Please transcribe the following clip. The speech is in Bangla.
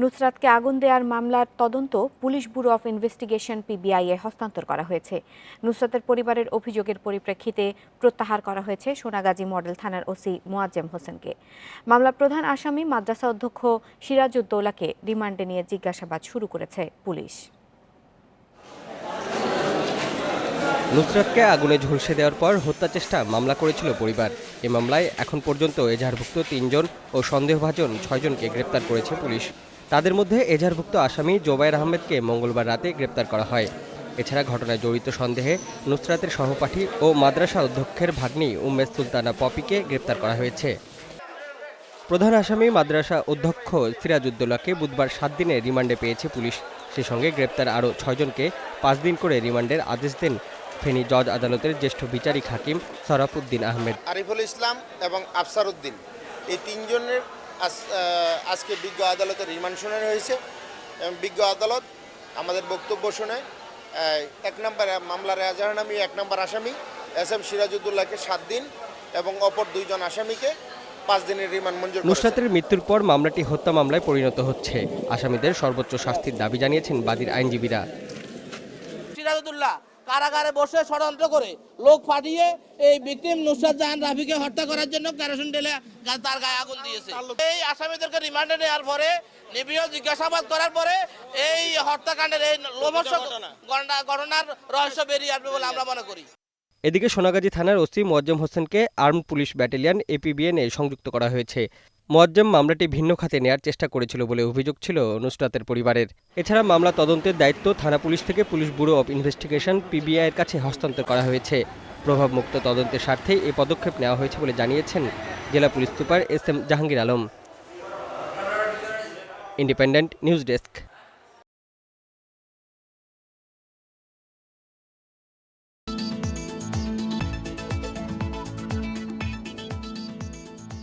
নুসরাতকে আগুন দেওয়ার মামলার তদন্ত police bureau of investigation PBI এ হস্তান্তর করা হয়েছে। নুসরাতের পরিবারের অভিযোগের পরিপ্রেক্ষিতে প্রত্যাহার করা হয়েছে সোনাগাজী মডেল থানার ওসি মোয়াজ্জেম হোসেনকে। মামলার প্রধান আসামি, মাদ্রাসা অধ্যক্ষ সিরাজউদ্দৌলাকে রিমান্ডে নিয়ে জিজ্ঞাসাবাদ শুরু করেছে পুলিশ। নুসরাতকে আগুনে ঝলসে দেওয়ার পর হত্যা চেষ্টা মামলা করেছিল পরিবার। এ মামলায় এখন পর্যন্ত এজাহারভুক্ত তিনজন ও সন্দেহভাজন ছয়জনকে গ্রেপ্তার করেছে পুলিশ। তাদের মধ্যে এজাহারভুক্ত আসামি জোবায়ের আহমেদকে মঙ্গলবার রাতে গ্রেপ্তার করা হয়। এছাড়া ঘটনায় জড়িত সন্দেহে নুসরাতের সহপাঠী ও মাদ্রাসা অধ্যক্ষের ভাগ্নি উম্মেদ সুলতানা পপিকে গ্রেপ্তার করা হয়েছে। প্রধান আসামি মাদ্রাসা অধ্যক্ষ সিরাজউদ্দৌলাকে বুধবার সাত দিনে রিমান্ডে পেয়েছে পুলিশ। সেই সঙ্গে গ্রেপ্তার আরও ছয়জনকে পাঁচ দিন করে রিমান্ডের আদেশ দেন ফেনী জজ আদালতের জ্যেষ্ঠ বিচারিক হাকিম সরাফুদ্দিন আহমেদ। আরিফুল ইসলাম এবং আফসার উদ্দিন এই তিনজনের আজকে বিজ্ঞ আদালতের রিমান্ড শুনানি হয়েছে। এবং বিজ্ঞ আদালত আমাদের বক্তব্য শুনে এক নম্বর মামলার এজাহারনামী এক নম্বর আসামি এস এম সিরাজউদ্দৌলাকে সাত দিন এবং অপর দুইজন আসামিকে পাঁচ দিনের রিমান্ড মঞ্জুর নুসরাতের মৃত্যুর পর মামলাটি হত্যা মামলায় পরিণত হচ্ছে। আসামিদের সর্বোচ্চ শাস্তির দাবি জানিয়েছেন বাদীর আইনজীবীরা। সিরাজুদ্দুল্লাহ কারাগারে বসে ষড়যন্ত্র করে লোক পাঠিয়ে এই বিক্রিম নুসরাত জাহান রাফিকে হত্যা করার জন্য কেরোসিন ঢেলে তার গায়ে আগুন দিয়েছে। এই আসামিদেরকে রিমান্ডে নেওয়ার পরে নিবিড় জিজ্ঞাসাবাদ করার পরে এই হত্যাকাণ্ডের এই লোভস্বক ঘটনা- ঘটনার রহস্য বেরিয়ে আসবে বলে আমরা মনে করি। এদিকে সোনাগাজী থানার ওসি মোয়াজ্জেম হোসেনকে আর্ম পুলিশ ব্যাটালিয়ন এপিবিএন এ সংযুক্ত করা হয়েছে। মোয়াজ্জেম মামলাটি ভিন্ন খাতে নেয়ার চেষ্টা করেছিল বলে অভিযোগ ছিল নুসরাতের পরিবারের। এছাড়া মামলা তদন্তের দায়িত্ব থানা পুলিশ থেকে পুলিশ ব্যুরো অব ইনভেস্টিগেশন পিবিআইয়ের কাছে হস্তান্তর করা হয়েছে। প্রভাবমুক্ত তদন্তের স্বার্থেই এই পদক্ষেপ নেওয়া হয়েছে বলে জানিয়েছেন জেলা police super S M Jahangir Alam. Independent news desk.